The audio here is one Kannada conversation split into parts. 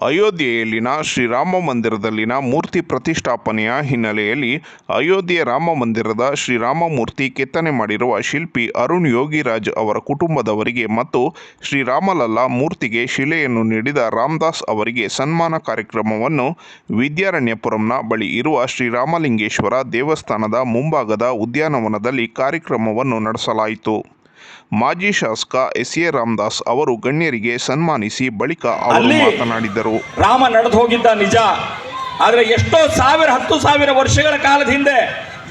ಅಯೋಧ್ಯೆಯಲ್ಲಿನ ಶ್ರೀರಾಮ ಮಂದಿರದಲ್ಲಿನ ಮೂರ್ತಿ ಪ್ರತಿಷ್ಠಾಪನೆಯ ಹಿನ್ನೆಲೆಯಲ್ಲಿ ಅಯೋಧ್ಯೆ ರಾಮ ಮಂದಿರದ ಶ್ರೀರಾಮ ಮೂರ್ತಿ ಕೆತ್ತನೆ ಮಾಡಿರುವ ಶಿಲ್ಪಿ ಅರುಣ್ ಯೋಗಿರಾಜ್ ಅವರ ಕುಟುಂಬದವರಿಗೆ ಮತ್ತು ಶ್ರೀರಾಮಲಲ್ಲ ಮೂರ್ತಿಗೆ ಶಿಲೆಯನ್ನು ನೀಡಿದ ರಾಮದಾಸ್ ಅವರಿಗೆ ಸನ್ಮಾನ ಕಾರ್ಯಕ್ರಮವನ್ನು ವಿದ್ಯಾರಣ್ಯಪುರಂನ ಬಳಿ ಇರುವ ಶ್ರೀರಾಮಲಿಂಗೇಶ್ವರ ದೇವಸ್ಥಾನದ ಮುಂಭಾಗದ ಉದ್ಯಾನವನದಲ್ಲಿ ಕಾರ್ಯಕ್ರಮವನ್ನು ನಡೆಸಲಾಯಿತು. ಮಾಜಿ ಶಾಸಕ ಎಸ್ ಎ ರಾಮದಾಸ್ ಅವರು ಗಣ್ಯರಿಗೆ ಸನ್ಮಾನಿಸಿ ಬಳಿಕ ಅವರು ಅಲ್ಲಿ ಮಾತನಾಡಿದರು. ರಾಮ ನಡೆದು ಹೋಗಿದ್ದ ನಿಜ. ಆದರೆ ಎಷ್ಟೋ ಸಾವಿರ ಹತ್ತು ಸಾವಿರ ವರ್ಷಗಳ ಕಾಲದ ಹಿಂದೆ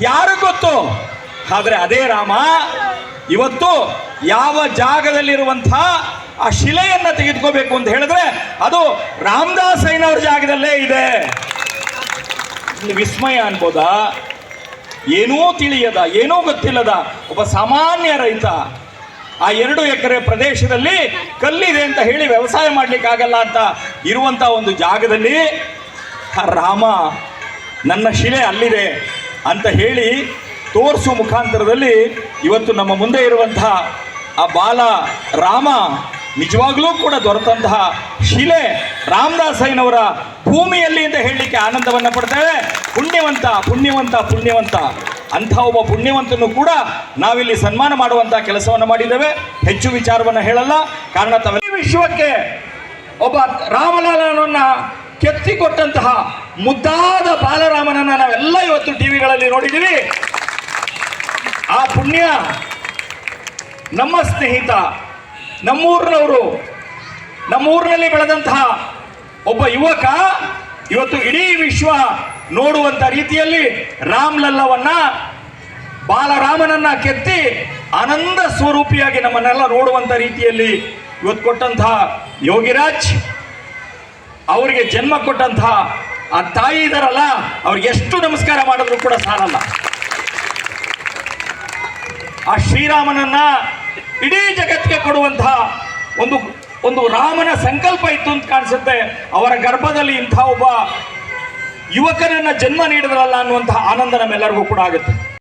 ಯಾರು ಗೊತ್ತು? ಆದರೆ ಅದೇ ರಾಮ ಇವತ್ತು ಯಾವ ಜಾಗದಲ್ಲಿರುವಂತಹ ಆ ಶಿಲೆಯನ್ನ ತೆಗೆದುಕೋಬೇಕು ಅಂತ ಹೇಳಿದ್ರೆ ಅದು ರಾಮದಾಸ್ ಅಯ್ಯನವ್ರ ಜಾಗದಲ್ಲೇ ಇದೆ. ಇಲ್ಲಿ ವಿಸ್ಮಯ ಅನ್ಬೋದಾ? ಏನೂ ತಿಳಿಯದ, ಏನೂ ಗೊತ್ತಿಲ್ಲದ, ಒಬ್ಬ ಸಾಮಾನ್ಯ ರೈತ ಆ ಎರಡು ಎಕರೆ ಪ್ರದೇಶದಲ್ಲಿ ಕಲ್ಲಿದೆ ಅಂತ ಹೇಳಿ ವ್ಯವಸಾಯ ಮಾಡಲಿಕ್ಕಾಗಲ್ಲ ಅಂತ ಇರುವಂತ ಒಂದು ಜಾಗದಲ್ಲಿ ರಾಮ ನನ್ನ ಶಿಲೆ ಅಲ್ಲಿದೆ ಅಂತ ಹೇಳಿ ತೋರಿಸುವ ಮುಖಾಂತರದಲ್ಲಿ ಇವತ್ತು ನಮ್ಮ ಮುಂದೆ ಇರುವಂತಹ ಆ ಬಾಲ ರಾಮ ನಿಜವಾಗ್ಲೂ ಕೂಡ ದೊರೆತಂತಹ ಶಿಲೆ ರಾಮದಾಸಯ್ಯನವರ ಭೂಮಿಯಲ್ಲಿ ಅಂತ ಹೇಳಲಿಕ್ಕೆ ಆನಂದವನ್ನು ಪಡ್ತೇವೆ. ಪುಣ್ಯವಂತ ಪುಣ್ಯವಂತ ಪುಣ್ಯವಂತ. ಅಂಥ ಒಬ್ಬ ಪುಣ್ಯವಂತನು ಕೂಡ ನಾವಿಲ್ಲಿ ಸನ್ಮಾನ ಮಾಡುವಂತಹ ಕೆಲಸವನ್ನು ಮಾಡಿದ್ದೇವೆ. ಹೆಚ್ಚು ವಿಚಾರವನ್ನು ಹೇಳಲ್ಲ. ಕಾರಣ ತಾವೆಲ್ಲ ವಿಶ್ವಕ್ಕೆ ಒಬ್ಬ ರಾಮಲಾಲನನ್ನ ಕೆತ್ತಿಕೊಟ್ಟಂತಹ ಮುದ್ದಾದ ಬಾಲರಾಮನನ್ನ ನಾವೆಲ್ಲ ಇವತ್ತು ಟಿವಿಗಳಲ್ಲಿ ನೋಡಿದ್ದೀವಿ. ಆ ಪುಣ್ಯ ನಮ್ಮ ಸ್ನೇಹಿತ, ನಮ್ಮೂರಿನವರು, ನಮ್ಮೂರಿನಲ್ಲಿ ಬೆಳೆದಂತಹ ಒಬ್ಬ ಯುವಕ ಇವತ್ತು ಇಡೀ ವಿಶ್ವ ನೋಡುವಂತ ರೀತಿಯಲ್ಲಿ ರಾಮ್ಲಲ್ಲವನ್ನ ಬಾಲರಾಮನನ್ನ ಕೆತ್ತಿ ಆನಂದ ಸ್ವರೂಪಿಯಾಗಿ ನಮ್ಮನ್ನೆಲ್ಲ ನೋಡುವಂತ ರೀತಿಯಲ್ಲಿ ಇವತ್ತು ಕೊಟ್ಟಂತಹ ಯೋಗಿರಾಜ್ ಅವರಿಗೆ ಜನ್ಮ ಕೊಟ್ಟಂತಹ ಆ ತಾಯಿ ಇದಾರಲ್ಲ ಅವ್ರಿಗೆ ಎಷ್ಟು ನಮಸ್ಕಾರ ಮಾಡಿದ್ರು ಕೂಡ ಸಾಲಲ್ಲ. ಆ ಶ್ರೀರಾಮನನ್ನ ಇಡೀ ಜಗತ್ತಿಗೆ ಕೊಡುವಂತಹ ಒಂದು ಒಂದು ರಾಮನ ಸಂಕಲ್ಪ ಇತ್ತು ಅಂತ ಕಾಣಿಸುತ್ತೆ. ಅವರ ಗರ್ಭದಲ್ಲಿ ಇಂಥ ಒಬ್ಬ ಯುವಕನನ್ನ ಜನ್ಮ ನೀಡಿದ್ರಲ್ಲ ಅನ್ನುವಂತಹ ಆನಂದ ನಮ್ಮೆಲ್ಲರಿಗೂ ಕೂಡ ಆಗುತ್ತೆ.